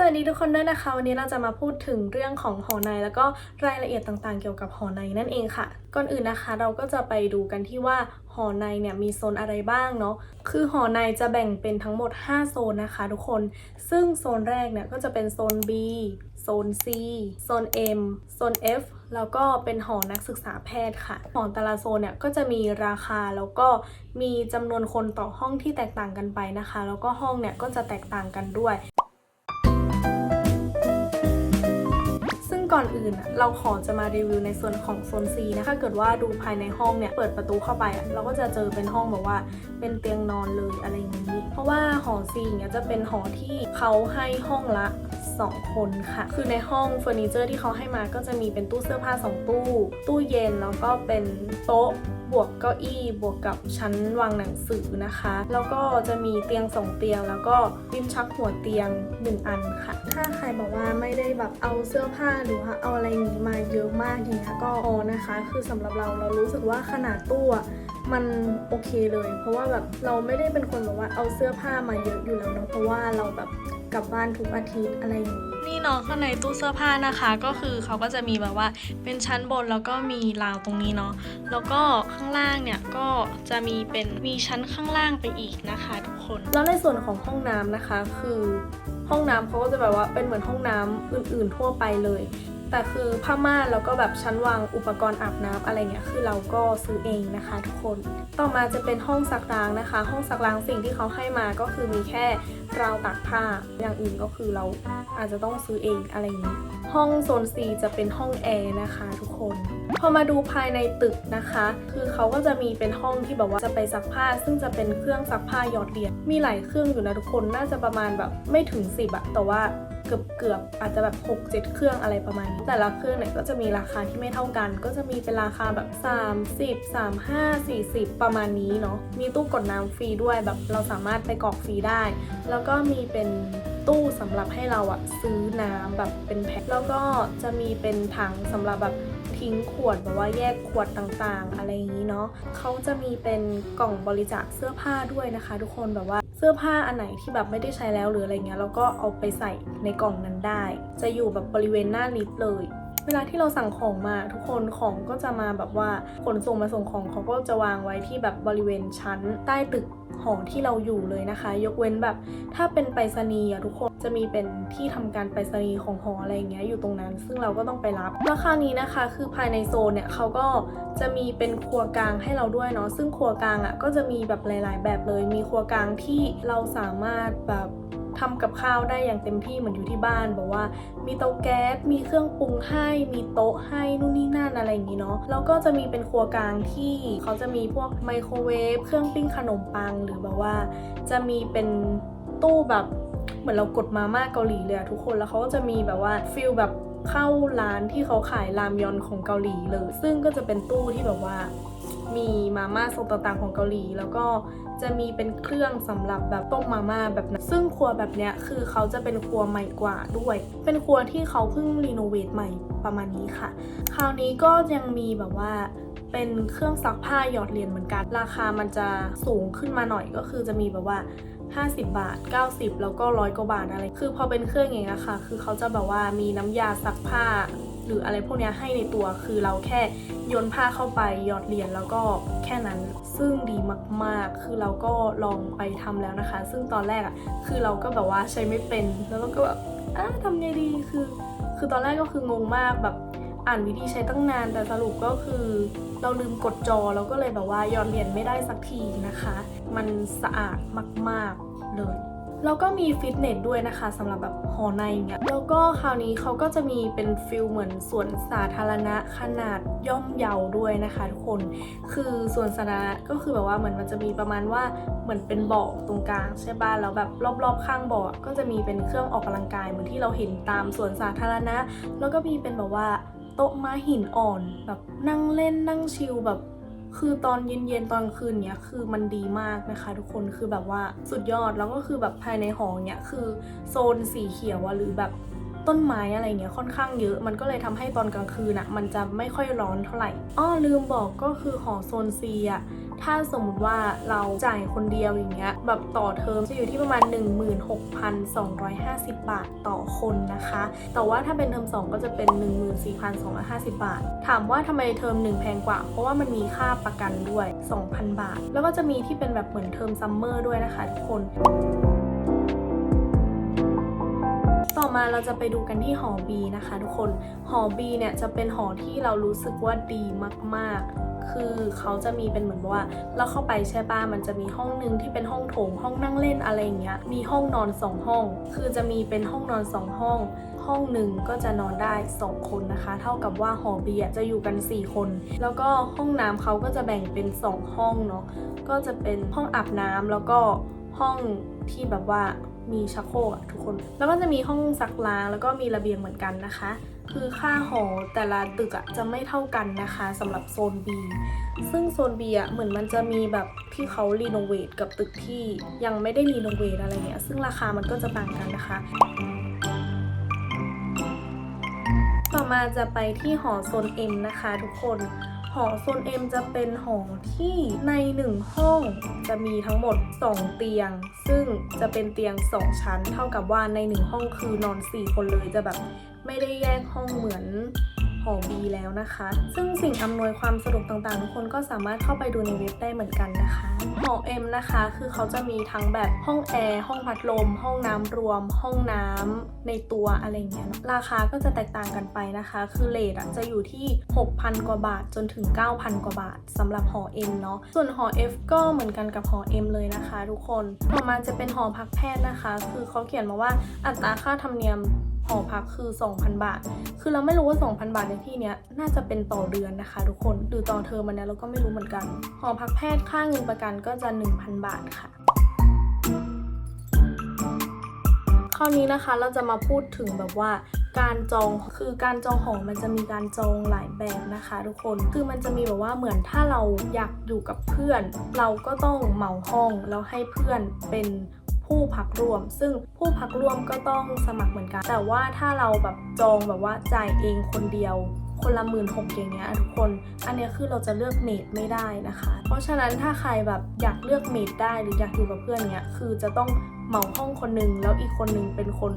สวัสดีทุกคนด้วยนะคะ วันนี้เราจะมาพูดถึงเรื่องของหอใน แล้วก็รายละเอียดต่างๆ เกี่ยวกับหอในนั่นเองค่ะ ก่อนอื่นนะคะ เราก็จะไปดูกันที่ว่าหอในเนี่ยมีโซนอะไรบ้างเนาะคือหอในจะแบ่งเป็นทั้งหมด 5 โซนนะคะทุกคน ซึ่งโซนแรกเนี่ยก็จะเป็นโซน B โซน C โซน M โซน F แล้วก็เป็นหอนักศึกษาแพทย์ค่ะ หอแต่ละโซนเนี่ยก็จะมีราคาแล้วก็มีจำนวนคนต่อห้องที่แตกต่างกันไปนะคะ แล้วก็ห้องเนี่ยก็จะแตกต่างกันด้วย ก่อนอื่นเราขอจะมารีวิวในส่วนของโซน C นะถ้าเกิดว่าดูภายในห้องเนี่ยเปิดประตูเข้าไปอะเราก็จะเจอเป็นห้องแบบว่าเป็นเตียงนอนเลยอะไรอย่างนี้ เพราะว่าหอ C เนี่ยจะเป็นหอที่เขาให้ห้องละ 2 คนค่ะ คือในห้องเฟอร์นิเจอร์ที่เขาให้มาก็จะมีเป็นตู้เสื้อผ้า 2 ตู้ ตู้เย็นแล้วก็เป็นโต๊ะ บวกเก้าอี้บวกกับชั้นวางหนังสือนะคะ แล้วก็จะมีเตียงสองเตียง แล้วก็ริมชักหัวเตียง 1 อันค่ะ ถ้าใครบอกว่าไม่ได้แบบเอาเสื้อผ้าหรือว่าเอาอะไรนี้มาเยอะมากอย่างเงี้ยก็พอนะคะ คือสำหรับเราเรารู้สึกว่าขนาดตู้มันโอเคเลย เพราะว่าแบบเราไม่ได้เป็นคนแบบว่าเอาเสื้อผ้ามาเยอะอยู่แล้วเนาะเพราะว่าเราแบบ กลับบ้านทุกอาทิตย์อะไรอย่างนี้นี่เนาะข้างในตู้เสื้อผ้านะคะ ก็คือเขาก็จะมีแบบว่าเป็นชั้นบนแล้วก็มีราวตรงนี้เนาะแล้วก็ข้างล่างเนี่ยก็จะมีเป็นมีชั้นข้างล่างไปอีกนะคะ ทุกคน แล้วในส่วนของห้องน้ำนะคะ คือห้องน้ำเขาก็จะแบบว่าเป็นเหมือนห้องน้ำอื่น ๆ ทั่วไปเลย แต่คือผ้าม่านแล้วก็แบบชั้นวางอุปกรณ์อาบน้ำอะไรเงี้ยคือเราก็ซื้อเองนะคะ ทุกคน ต่อมาจะเป็นห้องซักล้างนะคะ ห้องซักล้างสิ่งที่เขาให้มาก็คือมีแค่ราวตากผ้าอย่างอื่นก็คือเราอาจจะต้องซื้อเองอะไรอย่างนี้ ห้องโซน C จะเป็นห้องแอร์นะคะทุกคน พอมาดูภายในตึกนะคะ คือเขาก็จะมีเป็นห้องที่แบบว่าจะไปซักผ้า ซึ่งจะเป็นเครื่องซักผ้าหยอดเหรียญมีหลายเครื่องอยู่นะทุกคนน่าจะประมาณแบบไม่ถึง 10อะแต่ว่า เกือบเกือบๆอาจจะแบบ6 7 เครื่องอะไรประมาณนี้ แต่ละเครื่องเนี่ยก็จะมีราคาที่ไม่เท่ากัน ก็จะมีเป็นราคาแบบ 30 35 40 ประมาณนี้เนาะมีตู้กดน้ำฟรีด้วยแบบเราสามารถไปกรอกฟรีได้ แล้วก็มีเป็นตู้สำหรับให้เราอะซื้อน้ำแบบเป็นแพ็คแล้วก็จะมีเป็นถังสำหรับแบบทิ้งขวดแบบว่าแยกขวดต่างๆ อะไรอย่างนี้เนาะเขาจะมีเป็นกล่องบริจาคเสื้อผ้าด้วยนะคะ ทุกคนแบบว่า เสื้อผ้าอันไหนที่แบบไม่ได้ใช้แล้วหรืออะไรเงี้ยเราก็เอาไปใส่ในกล่องนั้นได้ จะอยู่แบบบริเวณหน้าลิฟต์เลย เวลาที่เราสั่งของมาทุกคนของก็จะมาแบบว่าขนส่งมาส่งของเขาก็จะวางไว้ที่แบบบริเวณชั้นใต้ตึกหอที่เราอยู่เลยนะคะ ยกเว้นแบบถ้าเป็นไปรษณีย์อะทุกคนจะมีเป็นที่ทำการไปรษณีย์ของหออะไรอย่างเงี้ยอยู่ตรงนั้น ซึ่งเราก็ต้องไปรับแล้วคราวนี้นะคะ คือภายในโซนเนี่ยเขาก็จะมีเป็นครัวกลางให้เราด้วยเนาะซึ่งครัวกลางอะก็จะมีแบบหลาย ๆ แบบเลย มีครัวกลางที่เราสามารถแบบ ทำกับข้าวได้อย่างเต็มที่เหมือนอยู่ที่บ้านบอกว่า มีเตาแก๊สมีเครื่องปรุงให้ มีโต๊ะให้นู่นนี่นั่นอะไรอย่างนี้เนาะแล้วก็จะมีเป็นครัวกลางที่เขาจะมีพวกไมโครเวฟเครื่องปิ้งขนมปังหรือแบบว่า จะมีเป็นตู้แบบเหมือนเรากดมาม่าเกาหลีเลยอะทุกคนแล้วเขาก็จะมีแบบว่าฟิลแบบเข้าร้านที่เขาขายรามยอนของเกาหลีเลย ซึ่งก็จะเป็นตู้ที่แบบว่า มีมาม่าทรงต่างๆของเกาหลี แล้วก็จะมีเป็นเครื่องสำหรับแบบต้มมาม่าแบบนั้นซึ่งครัวแบบเนี้ยคือเขาจะเป็นครัวใหม่กว่าด้วย เป็นครัวที่เขาเพิ่งรีโนเวทใหม่ประมาณนี้ค่ะ คราวนี้ก็ยังมีแบบว่าเป็นเครื่องซักผ้าหยอดเหรียญเหมือนกัน ราคามันจะสูงขึ้นมาหน่อยก็คือจะมีแบบว่า 50 บาท 90 แล้วก็ร้อยกว่าบาทอะไร คือพอเป็นเครื่องอย่างเงี้ยค่ะ คือเขาจะแบบว่ามีน้ำยาซักผ้า หรืออะไรพวกนี้ให้ในตัวคือเราแค่โยนผ้าเข้าไปหยอดเหรียญแล้วก็แค่นั้น ซึ่งดีมากๆ คือเราก็ลองไปทำแล้วนะคะ ซึ่งตอนแรกอะ่ะคือเราก็แบบว่าใช้ไม่เป็นแล้วเราก็แบบอะทำไงดีคือ คือตอนแรกก็คืองงมากแบบอ่านวิธีใช้ตั้งนานแต่สรุปก็คือเราลืมกดจอแล้วก็เลยแบบว่าหยอดเหรียญไม่ได้สักทีนะคะ มันสะอาดมาก ๆ เลย แล้วก็มีฟิตเนสด้วยนะคะสำหรับแบบหอในอย่างเนี่ยแล้วก็คราวนี้เขาก็จะมีเป็นฟิลเหมือนสวนสาธารณะขนาดย่อมเยาด้วยนะคะทุกคน คือสวนสาธารณะก็คือแบบว่าเหมือนมันจะมีประมาณว่าเหมือนเป็นบ่อตรงกลางใช่ป่ะแล้วแบบรอบๆ ข้างบ่อก็จะมีเป็นเครื่องออกกำลังกายเหมือนที่เราเห็นตามสวนสาธารณะ แล้วก็มีเป็นแบบว่าโต๊ะม้าหินอ่อนแบบนั่งเล่นนั่งชิลแบบ คือตอนเย็นๆตอนคืนเนี้ยคือมันดีมากนะคะ ทุกคนคือแบบว่าสุดยอดแล้วก็คือแบบภายในหอเนี้ยคือโซนสีเขียวอะหรือแบบ ต้นไม้อะไรเงี้ยค่อนข้างเยอะ มันก็เลยทำให้ตอนกลางคืนอะมันจะไม่ค่อยร้อนเท่าไหร่อ้อลืมบอกก็คือหอโซนซีอะถ้าสมมติว่าเราจ่ายคนเดียวอย่างเงี้ยแบบต่อเทอมจะอยู่ที่ประมาณ 16,250 บาทต่อคนนะคะ แต่ว่าถ้าเป็นเทอม2 ก็จะเป็น 14,250 บาท ถามว่าทำไมเทอม1 แพงกว่า เพราะว่ามันมีค่าประกันด้วย 2,000 บาท แล้วก็จะมีที่เป็นแบบเหมือนเทอมซัมเมอร์ด้วยนะคะทุกคน มาเราจะไปดูกันที่หอ B นะคะ ทุกคน หอ B เนี่ยจะเป็นหอที่เรารู้สึกว่าดีมาก ๆ คือเขาจะมีเป็นเหมือนว่า เราเข้าไปใช่ป่ะมันจะมีห้องหนึ่งที่เป็นห้องโถง ห้องนั่งเล่นอะไรอย่างเงี้ย มีห้องนอนสองห้อง คือจะมีเป็นห้องนอนสองห้อง ห้องหนึ่งก็จะนอนได้ 2 คนนะคะ เท่ากับว่าหอ B อะจะอยู่กัน 4 คน แล้วก็ห้องน้ำเขาก็จะแบ่งเป็น 2 ห้องเนาะ ก็จะเป็นห้องอาบน้ำแล้วก็ห้องที่แบบว่า มีชักโครกะทุกคน แล้วก็จะมีห้องซักล้างแล้วก็มีระเบียงเหมือนกันนะคะ คือค่าหอแต่ละตึกอะจะไม่เท่ากันนะคะสำหรับโซน B ซึ่งโซน B อะเหมือนมันจะมีแบบที่เขารีโนเวทกับตึกที่ยังไม่ได้รีโนเวทอะไรเงี้ยซึ่งราคามันก็จะต่างกันนะคะต่อมาจะไปที่หอโซน M นะคะทุกคน หอโซน M จะเป็นหอที่ใน 1 ห้องจะมีทั้งหมด 2 เตียง ซึ่งจะเป็นเตียง 2 ชั้น เท่ากับว่าใน 1 ห้องคือนอน 4 คนเลยจะแบบไม่ได้แยกห้องเหมือน หอ B แล้วนะคะ ซึ่งสิ่งอำนวยความสะดวกต่างๆ ทุกคนก็สามารถเข้าไปดูในเว็บได้เหมือนกันนะคะหอ M นะคะ คือเขาจะมีทั้งแบบห้องแอร์ห้องพัดลม ห้องน้ำรวม ห้องน้ำในตัวอะไรเงี้ยราคาก็จะแตกต่างกันไปนะคะ คือเลทอะจะอยู่ที่ 6,000 กว่าบาทจนถึง 9,000 กว่าบาทสำหรับหอ M เนาะส่วนหอ F ก็เหมือนกันกับหอ M เลยนะคะ ทุกคนต่อมาจะเป็นหอพักแพทย์นะคะ คือเขาเขียนมาว่าอัตราค่าธรรมเนียม หอพักคือ 2,000 บาท คือเราไม่รู้ว่า 2,000 บาทในที่เนี้ยน่าจะเป็นต่อเดือนนะคะ ทุกคนหรือต่อเทอมมันเนี้ยเราก็ไม่รู้เหมือนกัน หอพักแพทย์ค่าเงินประกันก็จะ 1,000 บาทค่ะคราวนี้นะคะเราจะมาพูดถึงแบบว่าการจองคือการจองหอมันจะมีการจองหลายแบบนะคะ ทุกคนคือมันจะมีแบบว่าเหมือนถ้าเราอยากอยู่กับเพื่อน เราก็ต้องเหมาห้องแล้วให้เพื่อนเป็น ผู้พักร่วม ซึ่งผู้พักร่วมก็ต้องสมัครเหมือนกัน แต่ว่าถ้าเราแบบจองแบบว่าจ่ายเองคนเดียวคนละหมื่นหกอย่างเงี้ยทุกคน อันนี้คือเราจะเลือกเมดไม่ได้นะคะ เพราะฉะนั้นถ้าใครแบบอยากเลือกเมดได้หรืออยากอยู่กับเพื่อนเนี้ยคือจะต้องเหมาห้องคนนึงแล้วอีกคนนึงเป็นคน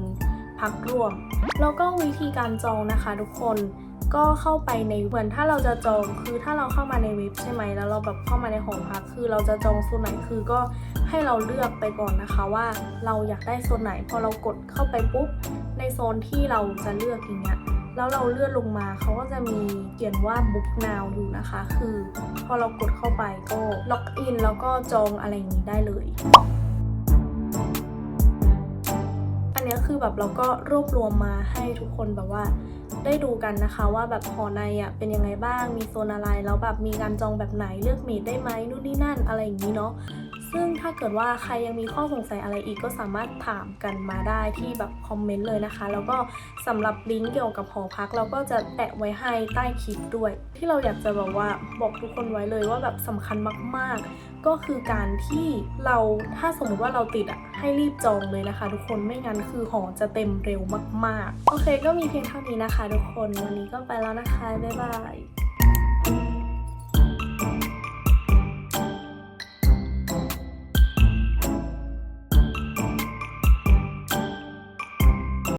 พักร่วม แล้วก็วิธีการจองนะคะทุกคนก็เข้าไปในเหมือนถ้าเราจะจองคือถ้าเราเข้ามาในเว็บใช่ไหมแล้วเราแบบเข้ามาในหอพักคือเราจะจองโซนไหนคือก็ ให้เราเลือกไปก่อนนะคะว่าเราอยากได้โซนไหน พอเรากดเข้าไปปุ๊บ ในโซนที่เราจะเลือกอย่างเงี้ยแล้วเราเลื่อนลงมาเขาก็จะมีเขียนว่า book now อยู่นะคะ คือพอเรากดเข้าไปก็ล็อกอินแล้วก็จองอะไรอย่างนี้ได้เลย อันนี้คือแบบเราก็รวบรวมมาให้ทุกคนแบบว่า ได้ดูกันนะคะว่าแบบหอในอะเป็นยังไงบ้างมีโซนอะไรแล้วแบบมีการจองแบบไหนเลือกเมดได้ไหมนู่นนี่นั่นอะไรอย่างนี้เนาะ ซึ่งถ้าเกิดว่าใครยังมีข้อสงสัยอะไรอีกก็สามารถถามกันมาได้ที่แบบคอมเมนต์เลยนะคะ แล้วก็สำหรับลิงก์เกี่ยวกับหอพัก เราก็จะแปะไว้ให้ใต้คลิปด้วย ที่เราอยากจะแบบว่าบอกทุกคนไว้เลยว่าแบบสำคัญมาก ๆ ก็คือการที่เราถ้าสมมติว่าเราติดอะให้รีบจองเลยนะคะ ทุกคนไม่งั้นคือหอจะเต็มเร็วมาก ๆ โอเค ก็มีเพียงเท่านี้นะคะ ทุกคนวันนี้ก็ไปแล้วนะคะบ๊ายบาย